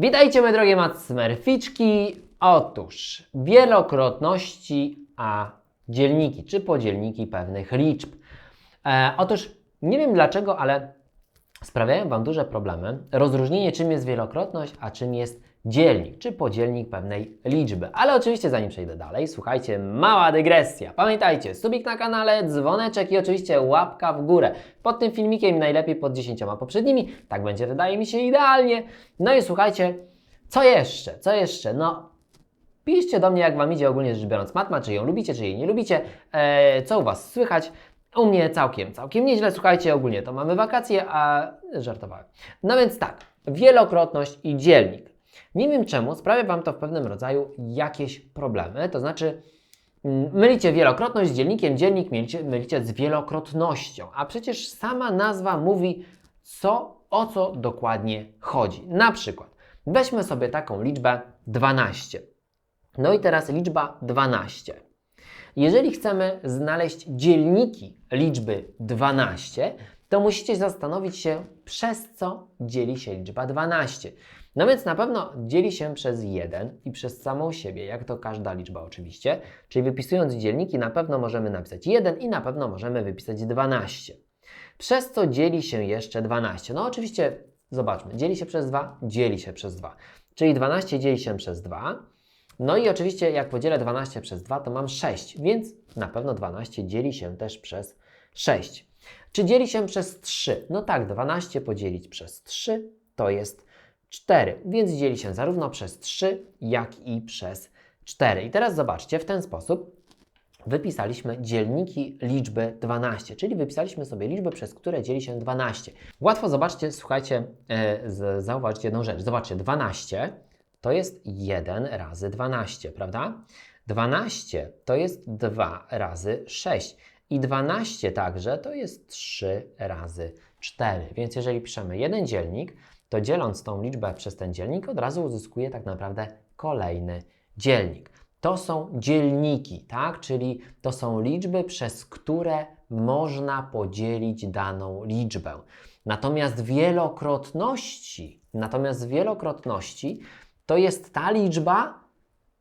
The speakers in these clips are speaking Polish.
Witajcie, moje drogie matsmerficzki. Otóż wielokrotności, a dzielniki czy podzielniki pewnych liczb. E, otóż nie wiem dlaczego, ale sprawiają Wam duże problemy rozróżnienie, czym jest wielokrotność, a czym jest dzielnik czy podzielnik pewnej liczby. Ale oczywiście, zanim przejdę dalej, słuchajcie, mała dygresja. Pamiętajcie, subik na kanale, dzwoneczek i oczywiście łapka w górę. Pod tym filmikiem najlepiej pod 10 poprzednimi. Tak będzie, wydaje mi się, idealnie. No i słuchajcie, co jeszcze? Co jeszcze? No, Piszcie do mnie, jak Wam idzie ogólnie rzecz biorąc matma, czy ją lubicie, czy jej nie lubicie, e, co u Was słychać. U mnie całkiem, całkiem nieźle, słuchajcie, ogólnie to mamy wakacje, a żartowałem. No więc tak, wielokrotność i dzielnik. Nie wiem czemu, sprawia Wam to w pewnym rodzaju jakieś problemy, to znaczy mm, mylicie wielokrotność z dzielnikiem, dzielnik mylicie, mylicie z wielokrotnością, a przecież sama nazwa mówi, co, o co dokładnie chodzi. Na przykład, weźmy sobie taką liczbę 12. No i teraz liczba 12. Jeżeli chcemy znaleźć dzielniki liczby 12, to musicie zastanowić się, przez co dzieli się liczba 12. No więc na pewno dzieli się przez 1 i przez samą siebie, jak to każda liczba oczywiście. Czyli wypisując dzielniki na pewno możemy napisać 1 i na pewno możemy wypisać 12. Przez co dzieli się jeszcze 12? No oczywiście, zobaczmy, dzieli się przez 2, dzieli się przez 2. Czyli 12 dzieli się przez 2. No i oczywiście jak podzielę 12 przez 2, to mam 6, więc na pewno 12 dzieli się też przez 6. Czy dzieli się przez 3? No tak, 12 podzielić przez 3 to jest 4, więc dzieli się zarówno przez 3, jak i przez 4. I teraz zobaczcie, w ten sposób wypisaliśmy dzielniki liczby 12, czyli wypisaliśmy sobie liczby, przez które dzieli się 12. Łatwo zobaczcie, słuchajcie, e, z, zauważcie jedną rzecz. Zobaczcie, 12 to jest 1 razy 12, prawda? 12 to jest 2 razy 6 i 12 także to jest 3 razy 4. Więc jeżeli piszemy jeden dzielnik, to dzieląc tą liczbę przez ten dzielnik, od razu uzyskuję tak naprawdę kolejny dzielnik. To są dzielniki, tak? Czyli to są liczby, przez które można podzielić daną liczbę. Natomiast wielokrotności, natomiast wielokrotności to jest ta liczba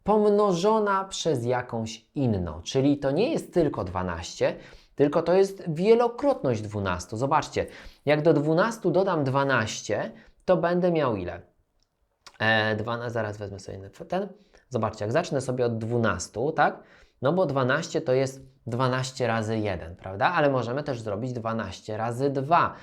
pomnożona przez jakąś inną. Czyli to nie jest tylko 12, tylko to jest wielokrotność 12. Zobaczcie, jak do 12 dodam 12, to będę miał ile? E, 12, zaraz wezmę sobie ten. Zobaczcie, jak zacznę sobie od 12, tak? No bo 12 to jest 12 razy 1, prawda? Ale możemy też zrobić 12 razy 2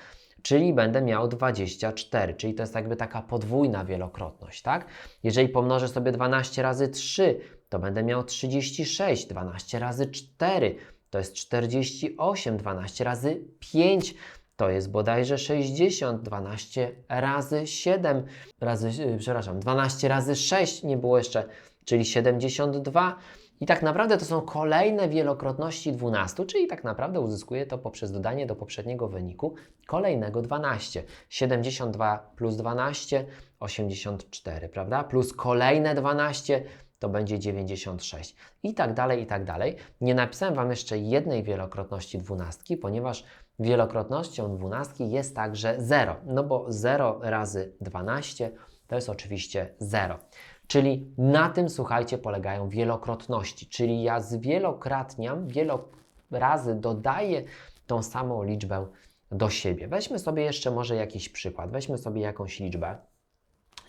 czyli będę miał 24, czyli to jest jakby taka podwójna wielokrotność, tak? Jeżeli pomnożę sobie 12 razy 3, to będę miał 36, 12 razy 4 to jest 48, 12 razy 5 to jest bodajże 60, 12 razy 7, razy, yy, przepraszam, 12 razy 6 nie było jeszcze, czyli 72. I tak naprawdę to są kolejne wielokrotności 12, czyli tak naprawdę uzyskuję to poprzez dodanie do poprzedniego wyniku kolejnego 12. 72 plus 12, 84, prawda? Plus kolejne 12 to będzie 96 i tak dalej, i tak dalej. Nie napisałem Wam jeszcze jednej wielokrotności dwunastki, ponieważ wielokrotnością dwunastki jest także 0, no bo 0 razy 12 to jest oczywiście 0. Czyli na tym, słuchajcie, polegają wielokrotności, czyli ja zwielokrotniam, wielo razy dodaję tą samą liczbę do siebie. Weźmy sobie jeszcze może jakiś przykład. Weźmy sobie jakąś liczbę.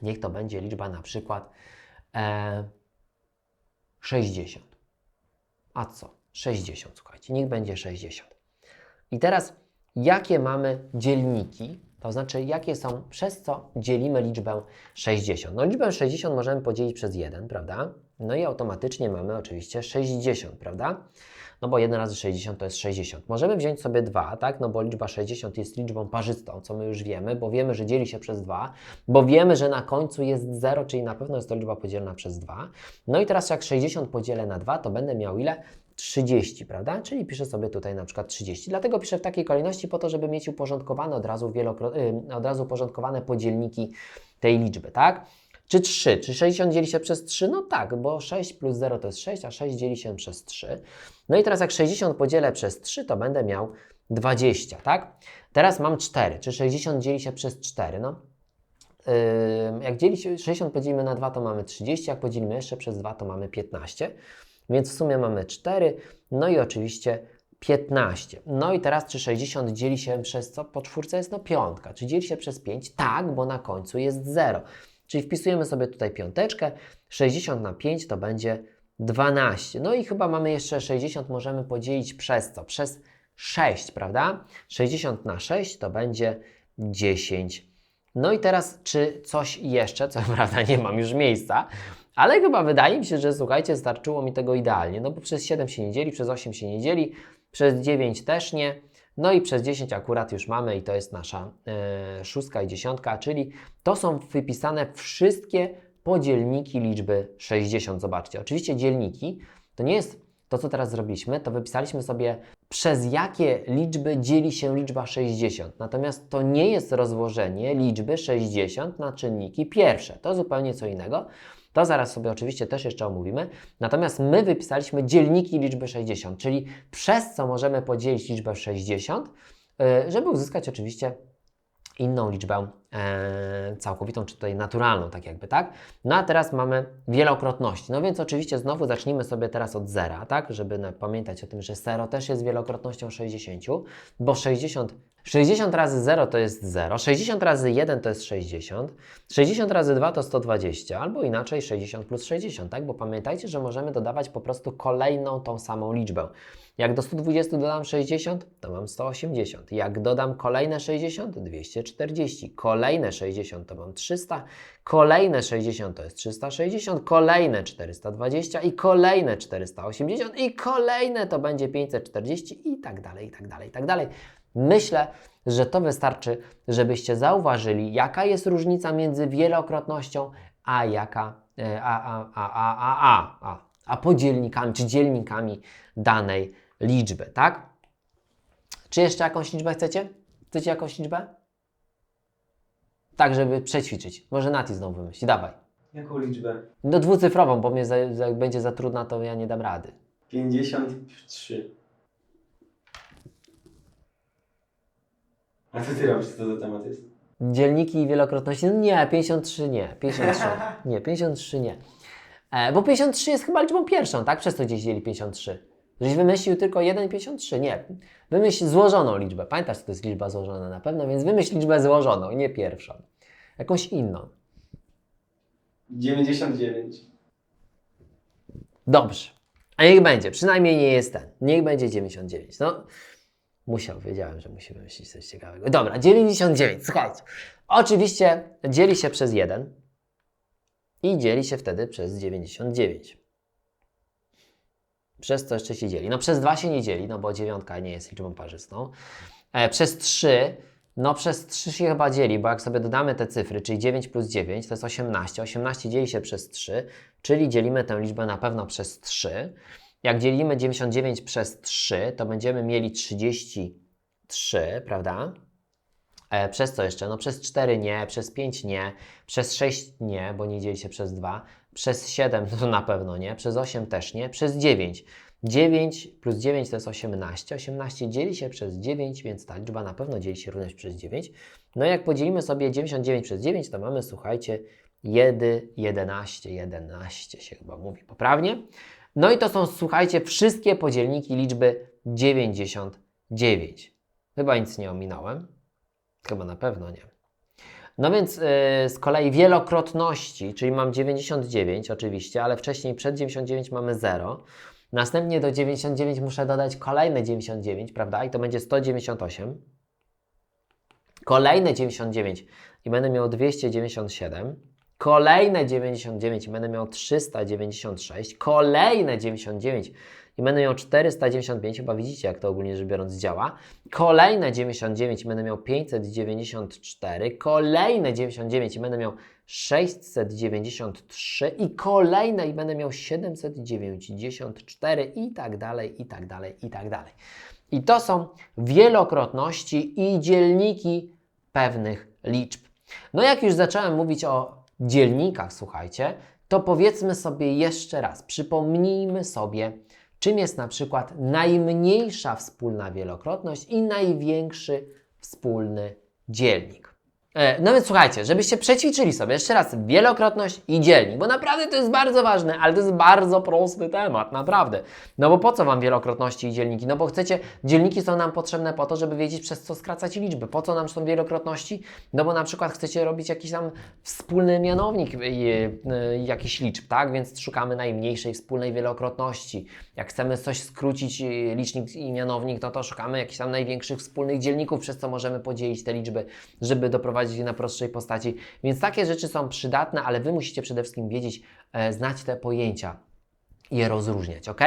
Niech to będzie liczba na przykład e, 60. A co? 60, słuchajcie, niech będzie 60. I teraz, jakie mamy dzielniki to znaczy, jakie są, przez co dzielimy liczbę 60. No liczbę 60 możemy podzielić przez 1, prawda? No i automatycznie mamy oczywiście 60, prawda? No bo 1 razy 60 to jest 60. Możemy wziąć sobie 2, tak? No bo liczba 60 jest liczbą parzystą, co my już wiemy, bo wiemy, że dzieli się przez 2, bo wiemy, że na końcu jest 0, czyli na pewno jest to liczba podzielona przez 2. No i teraz jak 60 podzielę na 2, to będę miał ile? 30, prawda? Czyli piszę sobie tutaj na przykład 30. Dlatego piszę w takiej kolejności po to, żeby mieć uporządkowane od razu, yy, od razu uporządkowane podzielniki tej liczby, tak? Czy 3? Czy 60 dzieli się przez 3? No tak, bo 6 plus 0 to jest 6, a 6 dzieli się przez 3. No i teraz jak 60 podzielę przez 3, to będę miał 20, tak? Teraz mam 4. Czy 60 dzieli się przez 4? No Jak dzieli się 60 podzielimy na 2, to mamy 30, jak podzielimy jeszcze przez 2, to mamy 15. Więc w sumie mamy 4, no i oczywiście 15. No i teraz czy 60 dzieli się przez co? Po czwórce jest no piątka. Czy dzieli się przez 5? Tak, bo na końcu jest 0. Czyli wpisujemy sobie tutaj piąteczkę. 60 na 5 to będzie 12. No i chyba mamy jeszcze 60 możemy podzielić przez co? Przez 6, prawda? 60 na 6 to będzie 10. No i teraz, czy coś jeszcze, co prawda nie mam już miejsca, ale chyba wydaje mi się, że słuchajcie, starczyło mi tego idealnie. No bo przez 7 się nie dzieli, przez 8 się nie dzieli, przez 9 też nie. No i przez 10 akurat już mamy i to jest nasza e, szóstka i dziesiątka, czyli to są wypisane wszystkie podzielniki liczby 60. Zobaczcie, oczywiście dzielniki to nie jest to, co teraz zrobiliśmy, to wypisaliśmy sobie przez jakie liczby dzieli się liczba 60. Natomiast to nie jest rozłożenie liczby 60 na czynniki pierwsze. To zupełnie co innego. To zaraz sobie oczywiście też jeszcze omówimy. Natomiast my wypisaliśmy dzielniki liczby 60, czyli przez co możemy podzielić liczbę 60, y, żeby uzyskać oczywiście inną liczbę e, całkowitą, czy tutaj naturalną, tak jakby, tak? No a teraz mamy wielokrotności. No więc oczywiście znowu zacznijmy sobie teraz od zera, tak? Żeby na, pamiętać o tym, że 0 też jest wielokrotnością 60, bo 60, 60 razy 0 to jest 0, 60 razy 1 to jest 60, 60 razy 2 to 120, albo inaczej 60 plus 60, tak? Bo pamiętajcie, że możemy dodawać po prostu kolejną tą samą liczbę. Jak do 120 dodam 60, to mam 180. Jak dodam kolejne 60, 240. Kolejne 60 to mam 300. Kolejne 60 to jest 360. Kolejne 420 i kolejne 480 i kolejne to będzie 540 i tak dalej, i tak dalej, i tak dalej. Myślę, że to wystarczy, żebyście zauważyli, jaka jest różnica między wielokrotnością a jaka e, a, a, a, a, a, a, a podzielnikami czy dzielnikami danej liczby, tak? Czy jeszcze jakąś liczbę chcecie? Chcecie jakąś liczbę? Tak, żeby przećwiczyć. Może Nati znowu wymyśli. Dawaj. Jaką liczbę? No dwucyfrową, bo mnie za, jak będzie za trudna, to ja nie dam rady. 53. A co ty robisz? Co to za temat jest? Dzielniki i wielokrotności? No nie, 53 nie. 53. Nie, 53 nie. E, bo 53 jest chyba liczbą pierwszą, tak? Przez to gdzieś dzieli 53. Żeś wymyślił tylko 1,53. Nie. Wymyśl złożoną liczbę. Pamiętasz, co to jest liczba złożona na pewno, więc wymyśl liczbę złożoną, nie pierwszą. Jakąś inną. 99. Dobrze. A niech będzie. Przynajmniej nie jest ten. Niech będzie 99. No, musiał. Wiedziałem, że musi wymyślić coś ciekawego. Dobra, 99. Słuchajcie. Oczywiście dzieli się przez 1 i dzieli się wtedy przez 99. Przez co jeszcze się dzieli? No przez 2 się nie dzieli, no bo dziewiątka nie jest liczbą parzystą. E, przez 3, no przez 3 się chyba dzieli, bo jak sobie dodamy te cyfry, czyli 9 plus 9 to jest 18. 18 dzieli się przez 3, czyli dzielimy tę liczbę na pewno przez 3. Jak dzielimy 99 przez 3, to będziemy mieli 33, prawda? E, przez co jeszcze? No przez 4 nie, przez 5 nie, przez 6 nie, bo nie dzieli się przez 2, przez 7 to na pewno nie, przez 8 też nie, przez 9. 9 plus 9 to jest 18. 18 dzieli się przez 9, więc ta liczba na pewno dzieli się również przez 9. No jak podzielimy sobie 99 przez 9, to mamy, słuchajcie, 1, 11, 11 się chyba mówi poprawnie. No i to są, słuchajcie, wszystkie podzielniki liczby 99. Chyba nic nie ominąłem. Chyba na pewno nie. No więc yy, z kolei wielokrotności, czyli mam 99 oczywiście, ale wcześniej przed 99 mamy 0. Następnie do 99 muszę dodać kolejne 99, prawda? I to będzie 198. Kolejne 99 i będę miał 297. Kolejne 99 i będę miał 396. Kolejne 99 i będę miał 495, chyba widzicie jak to ogólnie rzecz biorąc działa. Kolejne 99 i będę miał 594. Kolejne 99 i będę miał 693 i kolejne i będę miał 794 i tak dalej, i tak dalej, i tak dalej. I to są wielokrotności i dzielniki pewnych liczb. No jak już zacząłem mówić o dzielnikach, słuchajcie, to powiedzmy sobie jeszcze raz, przypomnijmy sobie, czym jest na przykład najmniejsza wspólna wielokrotność i największy wspólny dzielnik. E, No więc słuchajcie, żebyście przećwiczyli sobie jeszcze raz wielokrotność i dzielnik, bo naprawdę to jest bardzo ważne, ale to jest bardzo prosty temat, naprawdę. No bo po co Wam wielokrotności i dzielniki? No bo chcecie, dzielniki są nam potrzebne po to, żeby wiedzieć przez co skracać liczby. Po co nam są wielokrotności? No bo na przykład chcecie robić jakiś tam wspólny mianownik y, y, jakichś liczb, tak? Więc szukamy najmniejszej wspólnej wielokrotności. Jak chcemy coś skrócić, licznik i mianownik, no to szukamy jakichś tam największych wspólnych dzielników, przez co możemy podzielić te liczby, żeby doprowadzić je na prostszej postaci. Więc takie rzeczy są przydatne, ale Wy musicie przede wszystkim wiedzieć, e, znać te pojęcia i je rozróżniać, ok?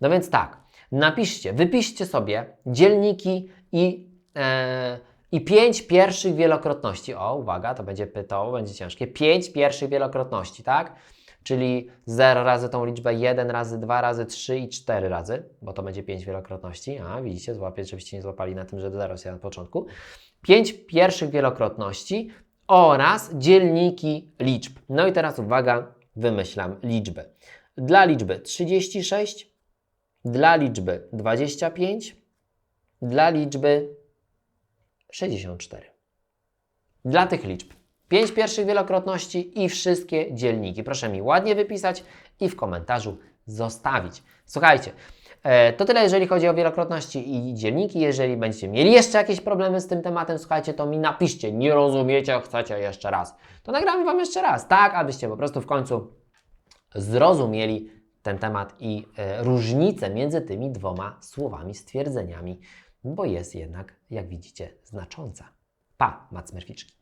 No więc tak, napiszcie, wypiszcie sobie dzielniki i, e, i pięć pierwszych wielokrotności. O, uwaga, to będzie pytał, będzie ciężkie. Pięć pierwszych wielokrotności, tak? Czyli 0 razy tą liczbę 1 razy 2 razy 3 i 4 razy, bo to będzie 5 wielokrotności. A, widzicie, złapię, żebyście nie złapali na tym, że 0 jest na początku. 5 pierwszych wielokrotności oraz dzielniki liczb. No i teraz uwaga, wymyślam liczbę. Dla liczby 36, dla liczby 25, dla liczby 64. Dla tych liczb 5 pierwszych wielokrotności i wszystkie dzielniki. Proszę mi ładnie wypisać i w komentarzu zostawić. Słuchajcie, to tyle jeżeli chodzi o wielokrotności i dzielniki. Jeżeli będziecie mieli jeszcze jakieś problemy z tym tematem, słuchajcie, to mi napiszcie. Nie rozumiecie, chcecie jeszcze raz. To nagramy Wam jeszcze raz, tak, abyście po prostu w końcu zrozumieli ten temat i e, różnicę między tymi dwoma słowami, stwierdzeniami, bo jest jednak, jak widzicie, znacząca. Pa, Mac Merficzki.